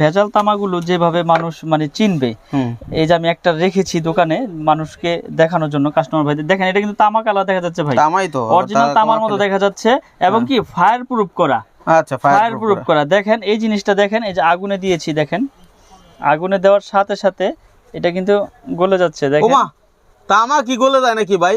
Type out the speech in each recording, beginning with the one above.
ভেজাল তামাগুলো যেভাবে মানুষ মানে চিনবে এই যে আমি একটা রেখেছি দোকানে মানুষকে দেখানোর জন্য কাস্টমার ভাইদের। দেখেন এটা কিন্তু তামা কালার দেখা যাচ্ছে ভাই। তামাই তো অরিজিনাল তামার মতো দেখা যাচ্ছে এবং কি ফায়ার প্রুফ করা। আচ্ছা ফায়ার প্রুফ করা। দেখেন এই জিনিসটা দেখেন এই যে আগুনে দিয়েছি দেখেন। আগুনে দেওয়ার সাথে সাথে এটা কিন্তু গলে যাচ্ছে দেখেন। তামা কি গলে যায় নাকি ভাই?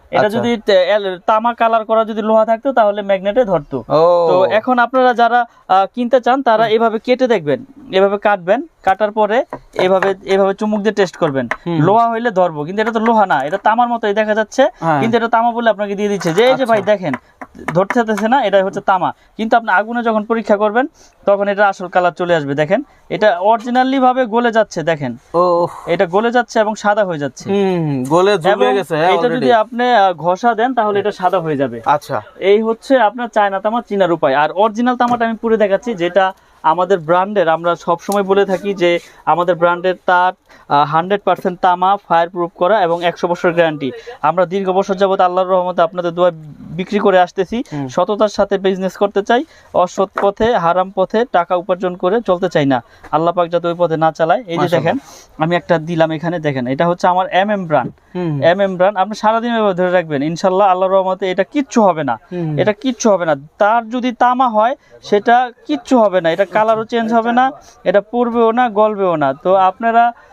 এটা আচ্ছা। যদি তামা কালার করা যদি লোহা থাকতো তাহলে ম্যাগনেটে ধরতো। তো এখন আপনারা যারা কিনতে চান তারা এভাবে কেটে দেখবেন এভাবে কাটবেন কাটার পরে এভাবে এভাবে চুমুক দিয়ে টেস্ট করবেন। লোহা হইলে ধরবো কিন্তু এটা তো লোহা না এটা তামার মতোই দেখা যাচ্ছে হ্যাঁ। কিন্তু এটা তামা বলে আপনাকে দিয়ে দিচ্ছে। যে এই যে ভাই দেখেন ধরতে চাইতেছে না এটা হচ্ছে তামা। কিন্তু আপনি আগুনে যখন পরীক্ষা করবেন তখন এটা আসল কালার চলে আসবে দেখেন। এটা অরিজিনালি ভাবে গলে যাচ্ছে দেখেন। ও এটা গলে যাচ্ছে এবং সাদা হয়ে যাচ্ছে। হুম গলে জমে গেছে হ্যাঁ এটা যদি আপনি ঘষা দেন তাহলে এটা সাদা হয়ে যাবে। আচ্ছা। এই হচ্ছে আপনার চায়না তামা চিনার উপায়। আর অরিজিনাল তামাটা আমি পুরো দেখাচ্ছি যেটা আমাদের ব্র্যান্ডের আমরা সব সময় বলে থাকি যে আমাদের ব্র্যান্ডের তার হান্ড্রেড পার্সেন্ট তামা ফায়ার প্রুফ করা এবং একশো বছর গ্যারান্টি আমরা দীর্ঘ বছর যাবত আল্লাহর রহমতে আপনাদের দোয়া বিক্রি করে আসতেছি। সততার সাথে বিজনেস করতে চাই অসৎ পথে হারাম পথে টাকা উপার্জন করে চলতে চাই না। আল্লাহ পাক যাতে ওই পথে না চালায়। এই যে দেখেন আমি একটা দিলাম এখানে দেখেন এটা হচ্ছে আমার এম এম ব্র্যান্ড হুম। এম এম ব্র্যান্ড আপনি সারাদিন এভাবে ধরে রাখবেন। ইনশাল্লাহ আল্লাহর রহমতে এটা কিচ্ছু হবে না। এটা কিচ্ছু হবে না। তার যদি তামা হয় সেটা কিচ্ছু হবে না। এটা কালারও চেঞ্জ হবে না এটা পড়বেও না গলবেও না। তো আপনারা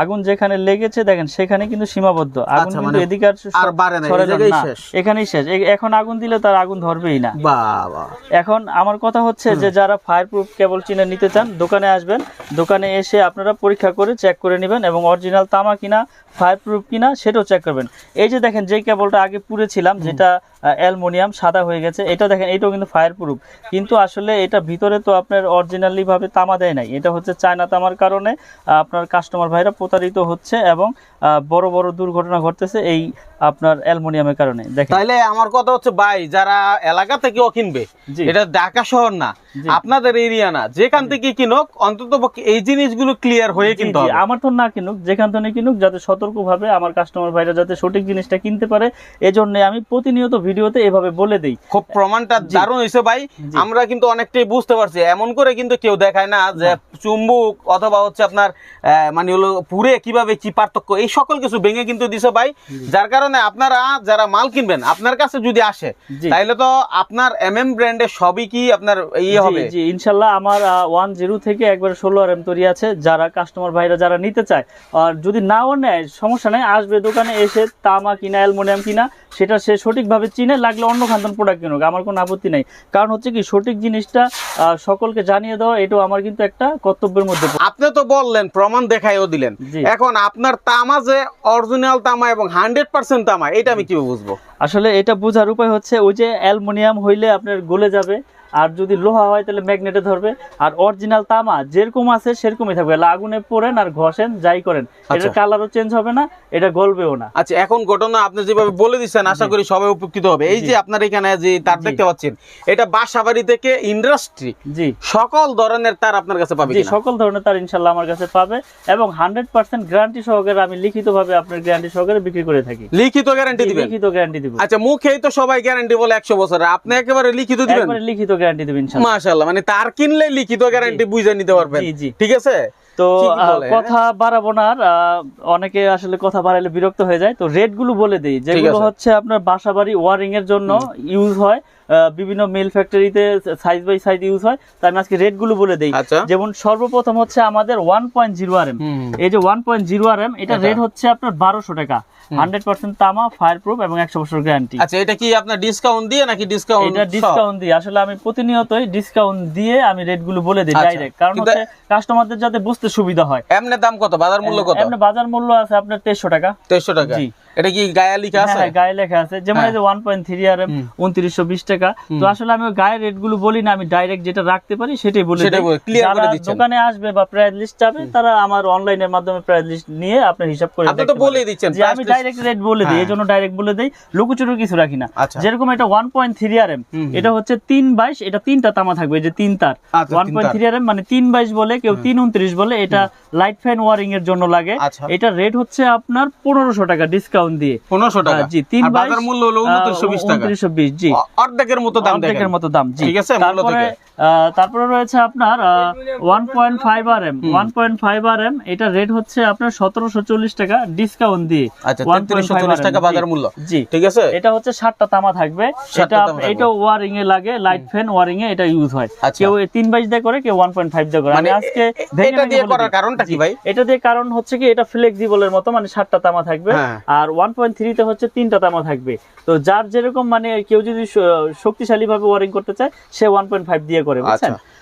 আগুন যেখানে লেগেছে দেখেন সেখানে কিন্তু সীমাবদ্ধ। আগুন আচ্ছা, কিন্তু মানে এদিকে আর। এখানেই শেষ। এখন আগুন দিলে তার আগুন ধরবেই না। এখন আমার কথা হচ্ছে যে যারা ফায়ার প্রুফ কেবল চিনে নিতে চান দোকানে আসবেন। দোকানে এসে আপনারা পরীক্ষা করে চেক করে নেবেন এবং অরিজিনাল তামা কিনা ফায়ার প্রুফ কিনা সেটাও চেক করবেন। এই যে দেখেন যে কেবলটা আগে পুড়েছিলাম যেটা অ্যালমোনিয়াম সাদা হয়ে গেছে এটা দেখেন এটাও কিন্তু ফায়ার প্রুফ কিন্তু আসলে এটা ভিতরে তো আপনার অরিজিনালি ভাবে তামা দেয় নাই। এটা হচ্ছে চায়না তামার কারণে আপনার কাস্টমার ভাইরা প্রতারিত হচ্ছে এবং বড় বড় দুর্ঘটনা ঘটতেছে। এই আপনার অ্যালমোনিয়ামের কারণে দেখেন। তাইলে আমার কথা হচ্ছে ভাই যারা এলাকা থেকেও কিনবে এটা ঢাকা শহর না আপনাদের এরিয়া না যেখান থেকে কিনুক অন্তত এই জিনিসগুলো ক্লিয়ার হয়ে কিনতে হবে। আমার তো না কিনুক যেখান থেকে কিনুক যাতে সতর্কভাবে আমার কাস্টমার ভাইরা যাতে সঠিক জিনিসটা কিনতে পারে এজন্য আমি প্রতিনিয়ত ভিডিওতে এভাবে বলে দেই। খুব প্রমাণটা দারুণ হয়েছে ভাই। আমরা কিন্তু অনেকটাই বুঝতে পারছি এমন করে কিন্তু কেউ দেখায় না যে চুম্বুক অথবা হচ্ছে আপনার মানে হলো পুরে কীভাবে কি পার্থক্য এই সকল কিছু ভেঙে কিন্তু দিছে ভাই। যার কারণে আপনারা যারা মাল কিনবেন আপনার কাছে যদি আসে তাহলে তাইলে তো আপনার এম এম ব্র্যান্ডের সবই কি আপনার ইয়ে হবে? জি ইনশাল্লাহ আমার ওয়ান জিরো থেকে একবার ষোলো আর এম তৈরি আছে যারা কাস্টমার ভাইরা যারা নিতে চায়। আর যদি নাও নেয় সমস্যা নেই আসবে দোকানে এসে তামা কিনা অ্যালমোনিয়াম কিনা সেটা সে সঠিকভাবে চিনে লাগলে অন্য খান্তন প্রোডাক্ট কিনুক আমার কোনো আপত্তি নাই। কারণ হচ্ছে কি সঠিক জিনিসটা সকলকে জানিয়ে দেওয়া এটাও আমার কিন্তু একটা কর্তব্যের মধ্যে আপনি তো বললেন প্রমাণ দেখাইও দিলেন। এখন আপনার তামা যে অরিজিনাল তামা এবং হান্ড্রেড পার্সেন্ট তামা এটা আমি কীভাবে বুঝব? আসলে এটা বোঝার উপায় হচ্ছে ওই যে অ্যালমোনিয়াম হইলে আপনার গলে যাবে আর যদি লোহা হয় তাহলে ম্যাগনেটে ধরবে। আর অরিজিনাল তামা যেরকম আছে সেরকমই থাকবে। আগুনে পোড়েন আর ঘষেন যাই করেন। এটার আচ্ছা। কালারও চেঞ্জ হবে না এটা গলবেও না। আচ্ছা এখন ঘটনা আপনি যেভাবে বলে দিচ্ছেন আশা করি সবাই উপকৃত হবে। এই যে আপনার এখানে যে তার দেখতে পাচ্ছেন এটা বাসাবাড়ি থেকে ইন্ডাস্ট্রি জি। সকল ধরনের তার আপনার কাছে পাবে জি সকল ধরনের তার ইনশাল্লাহ আমার কাছে পাবে এবং হান্ড্রেড পার্সেন্ট গ্যারান্টি সহকারে আমি লিখিতভাবে আপনার গ্যারান্টি সহকারে বিক্রি করে থাকি। লিখিত গ্যারান্টি দিবেন? লিখিত গ্যারান্টি দিব। আচ্ছা মুখেই তো সবাই গ্যারান্টি বলে একশো বছরের। আপনি একেবারে লিখিত দিবেন? একবারে লিখিত গ্যারান্টি দেবেন ইনশাল্লাহ মাশাআল্লাহ মানে তার কিনলে লিখিত গ্যারান্টি বুঝে নিতে পারবেন। ঠিক আছে? তো কথা বাড়াবো না অনেকে আসলে কথা বাড়াইলে বিরক্ত হয়ে যায়। তো রেটগুলো বলে দিই যেগুলো হচ্ছে আপনার বাসাবাড়ি ওয়ারিং এর জন্য ইউজ হয় বিভিন্ন মিল ফ্যাক্টরিতে সাইজ বাই সাইজ ইউজ হয়। তাই আমি আজকে রেটগুলো বলে দিই। আচ্ছা। যেমন সর্বপ্রথম হচ্ছে আমাদের one point zero R M এই যে one point zero R M এটা। রেট হচ্ছে আপনার বারোশো টাকা। হান্ড্রেড পার্সেন্ট তামা ফায়ার প্রুফ এবং একশো বছর গ্যারান্টি আচ্ছা এটা কি আপনার ডিসকাউন্ট দিয়ে নাকি ডিসকাউন্ট এটা ডিসকাউন্ট দিই আসলে আমি প্রতিনিয়তই ডিসকাউন্ট দিয়ে আমি রেটগুলো বলে দিই আচ্ছা। ডাইরেক্ট কারণ কিন্তু- হচ্ছে কাস্টমারদের যাতে বুঝতে সুবিধা হয়। এমনি দাম কত? বাজার মূল্য কত? এমনি বাজার মূল্য আছে আপনার তেইশশো টাকা। তেইশশো টাকা। জি। এটা কি গায়ে লিখা হ্যাঁ, আছে? হ্যাঁ, গায়ে লেখা আছে। যেমন হ্যাঁ। এই যে one point three R M হুম। উনত্রিশশো বিশ টাকা। তো আসলে আমি রেটগুলো বলি না আমি ডাইরেক্ট যেটা রাখতে পারি সেটাই বলে দিই। বলে- করে দোকানে আসবে বা প্রাইস লিস্ট চাবে তারা আমার অনলাইনের মাধ্যমে প্রাইস লিস্ট নিয়ে আপনার হিসাব করে আপনি তো। বলেই দিচ্ছেন, যে আমি ডাইরেক্ট রেট বলে দিই হ্যাঁ। এই জন্য ডাইরেক্ট বলে দিই। লুকুচুরু কিছু রাখি না। আচ্ছা। যেরকম এটা one point three R M হুম, হুম। এটা হচ্ছে তিন বাইশ এটা তিনটা তামা থাকবে যে তিন তার। আচ্ছা, one point three R M মানে তিন বাইশ বলে কেউ তিন উনত্রিশ বলে এটা লাইট ফ্যান ওয়ারিং এর জন্য লাগে। আচ্ছা। এটা রেট হচ্ছে আপনার পনেরোশো টাকা ডিসকাউন্ট দিয়ে। টাকা। জি তিন বাজার মূল্য হলো উনত্রিশশো বিশ টাকা। উনত্রিশশো বিশ জি। অর্ধেকের মতো দাম অর্ধেকের মতো দাম জি। ঠিক আছে, মূল্য তারপরে থেকে। তারপরে রয়েছে আপনার এটা রেট হচ্ছে আপনার সতেরোশো চল্লিশ টাকা ডিসকাউন্ট দিয়ে। আচ্ছা 1.5 টাকা বাজার মূল্য। জি। ঠিক আছে? এটা হচ্ছে তামা থাকবে। এটা এটা ওয়ারিং এ লাগে লাইট ফ্যান ওয়ারিং এ এটা ইউজ হয়। আচ্ছা। কেউ এই তিন বাইশ দিয়ে করে কেউ ওয়ান পয়েন্ট ফাইভ দিয়ে করে। মানে আমি আজকে এটা দিয়ে করার কারণটা কি ভাই? এটা দিয়ে কারণ হচ্ছে কি এটা ফ্লেক্সিবলের মতো মানে সাতটা তামা থাকবে। হ্যাঁ। আর ওয়ান পয়েন্ট থ্রিতে হচ্ছে তিনটা তামা থাকবে তো যার যেরকম মানে কেউ যদি শক্তিশালী ভাবে ওয়ারিং করতে চায় সে ওয়ান পয়েন্ট ফাইভ দিয়ে করে বুঝছেন আচ্ছা।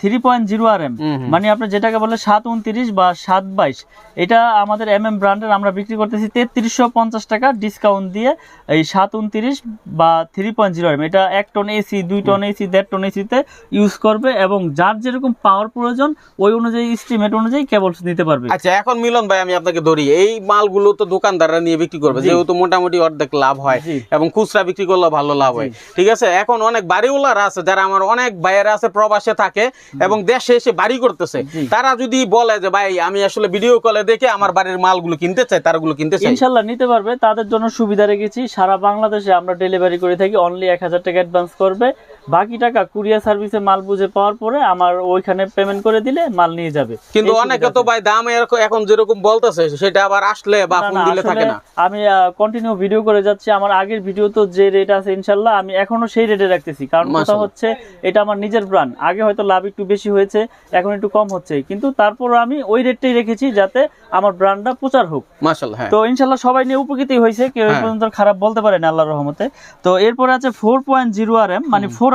three point zero R M হুম, হুম। মানে আপনার যেটাকে বলে সাত উনত্রিশ বা সাত বাইশ এটা আমাদের এম এম ব্র্যান্ডের আমরা বিক্রি করতেছি তেত্রিশশো পঞ্চাশ টাকা ডিসকাউন্ট দিয়ে এই সাত উনত্রিশ বা থ্রি পয়েন্ট জিরো এম এটা এক টন এসি দুই টন এসি দেড় টন এসিতে ইউজ করবে এবং যার যেরকম পাওয়ার প্রয়োজন ওই অনুযায়ী স্টিমেট অনুযায়ী কেবলস নিতে পারবে। আচ্ছা এখন মিলন ভাই আমি আপনাকে ধরি এই মালগুলো তো দোকানদাররা নিয়ে বিক্রি করবে যেহেতু মোটামুটি অর্ধেক লাভ হয় এবং খুচরা বিক্রি করলে ভালো লাভ হয়। ঠিক আছে? এখন অনেক বাড়িওয়ালারা আছে যারা আমার অনেক ভাইয়েরা আছে প্রবাসে থাকে এবং দেশে এসে বাড়ি করতেছে। তারা যদি বলে যে ভাই আমি আসলে ভিডিও কলে দেখে আমার বাড়ির মালগুলো কিনতে চাই তারগুলো কিনতে চাই। ইনশাল্লাহ নিতে পারবে। তাদের জন্য সুবিধা রেখেছি। সারা বাংলাদেশে আমরা ডেলিভারি করে থাকি। অনলি এক হাজার টাকা অ্যাডভান্স করবে। বাকি টাকা কুরিয়ার সার্ভিসে মাল বুঝে পাওয়ার পরে আমার ওইখানে পেমেন্ট করে দিলে মাল নিয়ে যাবে। কিন্তু অনেকে তো ভাই দাম এরকম এখন যেরকম বলতেছে সেটা আবার আসলে বা ফোন দিলে থাকে না। আমি কন্টিনিউ ভিডিও করে যাচ্ছি। আমার আগের ভিডিও তো যে রেট আছে ইনশাআল্লাহ আমি এখনও সেই রেটে রাখতেছি। কারণ কথা হচ্ছে এটা আমার নিজের ব্র্যান্ড আগে হয়তো লাভ একটু বেশি হয়েছে এখন একটু কম হচ্ছে। কিন্তু তারপর আমি ওই রেটটাই রেখেছি যাতে আমার ব্র্যান্ডটা প্রচার হোক। মাশাআল্লাহ হ্যাঁ। তো ইনশাআল্লাহ সবাই নিয়ে উপকৃতই হয়েছে। কেউ হ্যাঁ। পর্যন্ত খারাপ বলতে পারে না আল্লাহর রহমতে। তো এরপর আছে 4.0 আরএম মানে 4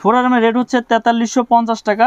ফোরারেম এর রেট হচ্ছে তেতাল্লিশশো পঞ্চাশ টাকা।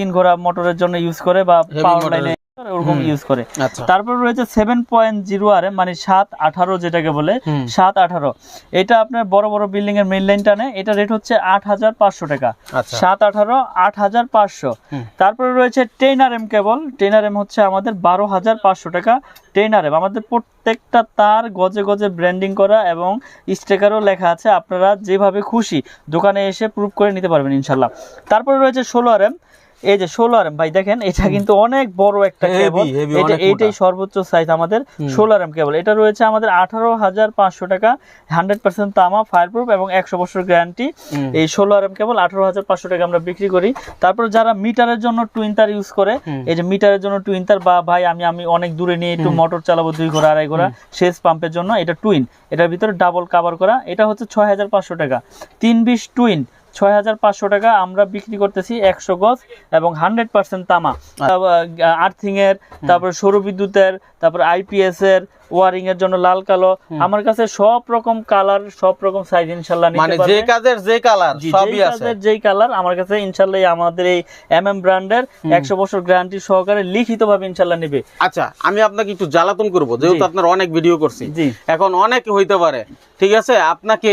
তিন ঘোড়া মোটরের জন্য ইউজ করে বা পাওয়ার লাইনে ওরকম ইউজ করে। তারপর রয়েছে সেভেন পয়েন্ট জিরো আর মানে সাত আঠারো যেটাকে বলে সাত আঠারো। এটা আপনার বড় বড় বিল্ডিং এর লাইন টানে। এটা রেট হচ্ছে আট হাজার পাঁচশো টাকা। সাত আঠারো আট হাজার পাঁচশো। তারপরে রয়েছে ten R M cable ten R M হচ্ছে আমাদের বারো হাজার পাঁচশো টাকা। টেন আর এম আমাদের প্রত্যেকটা তার গজে গজে ব্র্যান্ডিং করা এবং স্টিকারও লেখা আছে। আপনারা যেভাবে খুশি দোকানে এসে প্রুভ করে নিতে পারবেন ইনশাল্লাহ। তারপরে রয়েছে ষোলো আর এম এই যে ষোলো আর ভাই দেখেন এটা কিন্তু অনেক বড় একটা কেবল এটা এইটাই সর্বোচ্চ সাইজ আমাদের ষোলো এম কেবল এটা রয়েছে আমাদের আঠারো হাজার পাঁচশো টাকা হান্ড্রেড পার্সেন্ট তামা ফায়ার প্রুফ এবং একশো বছর গ্যারান্টি এই ষোলো আর কেবল আঠারো হাজার পাঁচশো টাকা আমরা বিক্রি করি। তারপর যারা মিটারের জন্য টুইন তার ইউজ করে এই যে মিটারের জন্য টুইন তার বা ভাই আমি আমি অনেক দূরে নিয়ে একটু মোটর চালাবো দুই ঘোড়া আড়াই ঘোড়া সেচ পাম্পের জন্য এটা টুইন এটার ভিতরে ডাবল কাভার করা এটা হচ্ছে ছয় হাজার পাঁচশো টাকা। তিন বিশ টুইন ছয় হাজার পাঁচশো টাকা আমরা বিক্রি করতেছি একশো গজ এবং হান্ড্রেড পার্সেন্ট তামা। আর্থিং এর তারপর সৌর বিদ্যুতের তারপর আইপিএস এর ওয়ারিং এর জন্য লাল কালো। আমার কাছে সব রকম কালার সব রকম সাইজ ইনশাল্লাহ মানে যে কাজের যে কালার সবই আছে। কাজের যেই কালার আমার কাছে ইনশাল্লাহ আমাদের এই এম এম ব্র্যান্ডের একশো বছর গ্যারান্টি সহকারে লিখিত ভাবে ইনশাল্লাহ নিবে। আচ্ছা আমি আপনাকে একটু জ্বালাতন করব যেহেতু আপনার অনেক ভিডিও করছি। এখন অনেক হইতে পারে ঠিক আছে? আপনাকে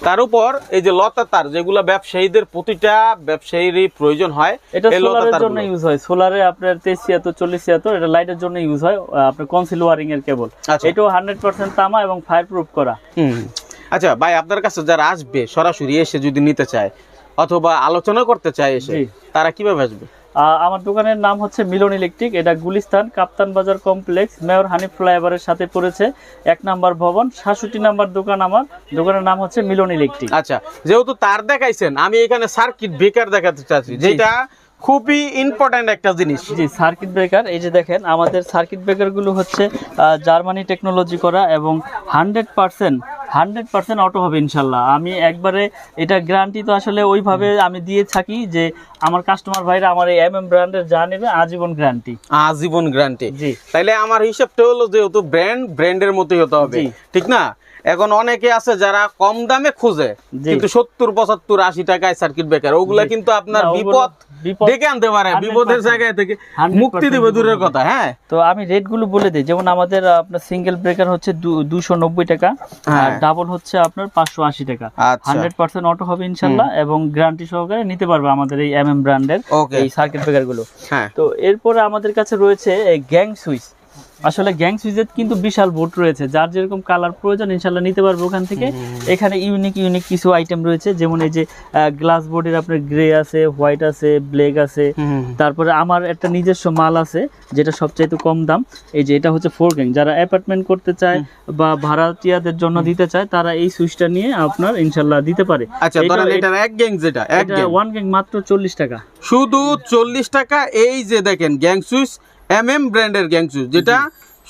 তার উপর এই যে লতা তার যেগুলো ব্যবসায়ীদের প্রতিটা ব্যবসায়ীরই প্রয়োজন হয় এটা সোলারের জন্য ইউজ হয়। সোলারে আপনার তেইশ ছিয়াত্তর চল্লিশ ছিয়াত্তর এটা লাইটের জন্য ইউজ হয় আপনার কনসিল ওয়ারিং এর কেবল আচ্ছা। এটাও হান্ড্রেড পার্সেন্ট তামা এবং ফায়ার প্রুফ করা। আচ্ছা ভাই আপনার কাছে যারা আসবে সরাসরি এসে যদি নিতে চায় অথবা আলোচনা করতে চায় এসে তারা কীভাবে আসবে? আমার দোকানের নাম হচ্ছে মিলন ইলেকট্রিক এটা গুলিস্তান কাপ্তান বাজার কমপ্লেক্স মেয়র হানিফ ফ্লাইওভারের সাথে পড়েছে এক নাম্বার ভবন সাতষট্টি নাম্বার দোকান আমার দোকানের নাম হচ্ছে মিলন ইলেকট্রিক। আচ্ছা যেহেতু তার দেখাইছেন আমি এখানে সার্কিট বেকার দেখাতে চাচ্ছি যেটা খুবই ইম্পর্ট্যান্ট একটা জিনিস। জি সার্কিট ব্রেকার এই যে দেখেন আমাদের সার্কিট ব্রেকারগুলো হচ্ছে জার্মানি টেকনোলজি করা এবং hundred percent hundred percent auto হবে ইনশাল্লাহ। আমি একবারে এটা গ্যারান্টি তো আসলে ওইভাবে আমি দিয়ে থাকি যে আমার কাস্টমার ভাইরা আমার এই এম এম ব্র্যান্ডের যা নেবে আজীবন গ্যারান্টি আজীবন গ্যারান্টি জি। তাইলে আমার হিসাবটা হলো যেহেতু ব্র্যান্ড ব্র্যান্ডের মতোই হতে হবে। ঠিক না? এখন অনেকে আছে যারা কম দামে খুঁজে। কিন্তু সত্তর পঁচাত্তর আশি টাকায় সার্কিট ব্রেকার ওগুলা কিন্তু আপনার বিপদ ডেকে আনতে পারে বিপদের জায়গায় থেকে মুক্তি দেবে দূরের কথা হ্যাঁ। তো আমি রেটগুলো বলে দিই যেমন আমাদের আপনার সিঙ্গেল ব্রেকার হচ্ছে দুশো নব্বই টাকা হ্যাঁ। আর ডাবল হচ্ছে আপনার পাঁচশো আশি টাকা। হান্ড্রেড পার্সেন্ট অটো হবে ইনশাল্লাহ এবং গ্যারান্টি সহকারে নিতে পারবে আমাদের এই এম এম ব্র্যান্ডের এই সার্কিট ব্রেকারগুলো। হ্যাঁ। তো এরপরে আমাদের কাছে রয়েছে গ্যাং সুইচ আসলে গ্যাং সুইচের কিন্তু বিশাল বোর্ড রয়েছে যার যেরকম কালার প্রয়োজন ইনশাল্লাহ নিতে পারবে ওখান থেকে। এখানে ইউনিক ইউনিক কিছু আইটেম রয়েছে যেমন এই যে গ্লাস বোর্ডের আপনার গ্রে আছে হোয়াইট আছে ব্ল্যাক আছে। তারপরে আমার একটা নিজস্ব মাল আছে যেটা সবচাইতে কম দাম। এই যে এটা হচ্ছে ফোর গ্যাং যারা অ্যাপার্টমেন্ট করতে চায় বা ভাড়াটিয়াদের জন্য দিতে চায় তারা এই সুইচটা নিয়ে আপনার ইনশাল্লাহ দিতে পারে। আচ্ছা এটা- ধরেন এক গ্যাং যেটা এক গ্যাং ওয়ান গ্যাং মাত্র চল্লিশ টাকা। শুধু চল্লিশ টাকা এই যে দেখেন গ্যাং সুইচ এম এম ব্র্যান্ডের গ্যাং সুইচ যেটা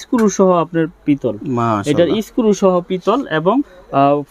স্ক্রু সহ আপনার পিতল। এটার স্ক্রু সহ পিতল এবং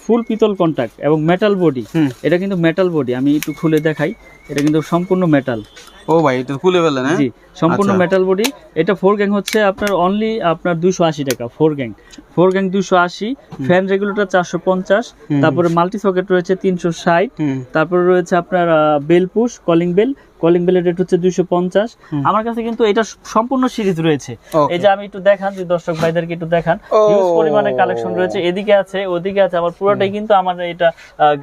ফুল পিতল কন্টাক্ট এবং মেটাল বডি। এটা কিন্তু মেটাল বডি আমি একটু খুলে দেখাই। এটা কিন্তু সম্পূর্ণ মেটাল ও ভাই এটা খুলে ফেলেন হ্যাঁ? জি সম্পূর্ণ আচ্ছা। মেটাল বডি এটা ফোর গ্যাং হচ্ছে আপনার অনলি আপনার দুশো আশি টাকা ফোর গ্যাং ফোর গ্যাং দুশো আশি ফ্যান রেগুলেটর চারশো পঞ্চাশ হুম। তারপরে মাল্টি সকেট রয়েছে তিনশো ষাট হুম। তারপরে রয়েছে আপনার bell push calling bell calling বেলের রেট হচ্ছে দুশো পঞ্চাশ। হুম। আমার কাছে কিন্তু এটা সম্পূর্ণ সিরিজ রয়েছে। এই যে আমি একটু দেখান যে দর্শক ভাইদেরকে একটু দেখান। হিউজ পরিমাণে কালেকশন রয়েছে। এদিকে আছে ওদিকে আছে আমার পুরোটাই কিন্তু আমার এটা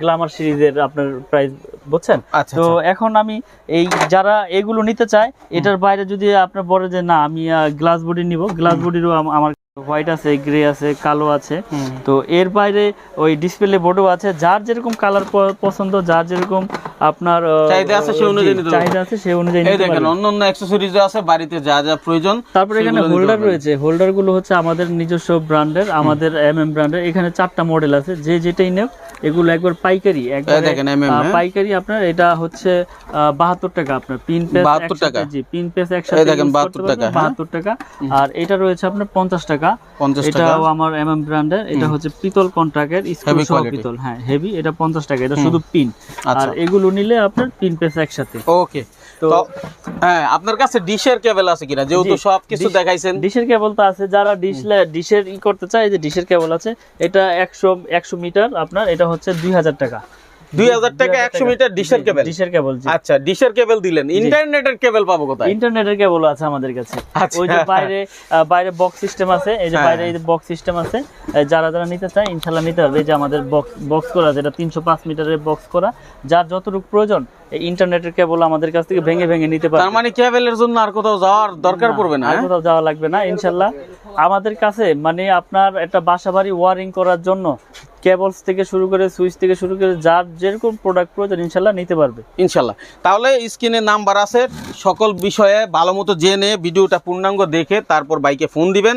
গ্লামার সিরিজের আপনার প্রাইস বুঝছেন? আচ্ছা তো আচ্ছা। এখন আমি এই যারা এগুলো নিতে চায় এটার বাইরে যদি আপনার বলে যে না আমি গ্লাস বডি নিব। গ্লাস বডিরও আমার হোয়াইট আছে গ্রে আছে কালো আছে। তো এর বাইরে ওই ডিসপ্লে বোর্ডও আছে। যার যেরকম কালার পছন্দ যার যেরকম আপনার চাহিদা আছে সেই অনুযায়ী চাহিদা আছে সেই অনুযায়ী এই দেখেন অন্য অন্য অ্যাক্সেসরিজ আছে বাড়িতে যা যা প্রয়োজন তারপরে এখানে হোল্ডার রয়েছে। হোল্ডারগুলো হচ্ছে আমাদের নিজস্ব ব্র্যান্ডের আমাদের এম এম ব্র্যান্ডের এখানে চারটা মডেল আছে। যে যেটাই নেব এগুলো একবার পাইকারি একবার হ্যাঁ? পাইকারি আপনার এটা হচ্ছে বাহাত্তর টাকা আপনার পিন পেস 72 টাকা। জি পিন পেস একসাথে দেখেন, use 72 টাকা, পারবেন, হ্যাঁ? 72 টাকা। আর এটা রয়েছে আপনার পঞ্চাশ টাকা। 50 টাকা। এটাও আমার ব্র্যান্ডের এটা হচ্ছে পিতল কন্ট্রাক্টের সহ পিতল হ্যাঁ হেভি এটা পঞ্চাশ টাকা এটা শুধু পিন আর আচ্ছা। এগুলো নিলে আপনার পিন পেস একসাথে। ওকে তো- হ্যাঁ আপনার কাছে ডিশের কেবল আছে কিনা? যেহেতু জি, সব কিছু dish- দেখাইছেন। ডিশের কেবল তো আছে যারা ডিশ ডিশের ই করতে চায় যে ডিশের কেবল আছে এটা একশো একশো মিটার আপনার এটা হচ্ছে দুই হাজার টাকা। দুই হাজার টাকা একশো মিটার ডিশের কেবল? ডিশের কেবল আচ্ছা ডিশের কেবল দিলেন। ইন্টারনেটের কেবল পাবো কোথায়? ইন্টারনেটের কেবল আছে আমাদের কাছে। আচ্ছা। ওই যে বাইরে বাইরে বক্স সিস্টেম আছে। এই যে হ্যাঁ। বাইরে এই বক্স সিস্টেম আছে যারা যারা নিতে চায় ইনশাল্লাহ নিতে পারবে। যে আমাদের বক্স বক্স করা যেটা তিনশো পাঁচ মিটারের বক্স করা যার যতটুকু প্রয়োজন এই ইন্টারনেটের কেবল আমাদের কাছ থেকে ভেঙে ভেঙে নিতে তার মানে কেবলের জন্য আর কোথাও যাওয়ার দরকার পড়বে না হ্যাঁ? কোথাও যাওয়া লাগবে না ইনশাল্লাহ আমাদের কাছে মানে আপনার একটা বাসা বাড়ি ওয়ারিং করার জন্য কেবলস থেকে শুরু করে সুইচ থেকে শুরু করে যার যেরকম প্রোডাক্ট প্রয়োজন, ইনশাল্লাহ নিতে পারবে। ইনশাল্লাহ। তাহলে স্ক্রিনে নাম্বার আছে, সকল বিষয়ে ভালো মতো জেনে, ভিডিওটা পূর্ণাঙ্গ দেখে তারপর বাইকে ফোন দিবেন।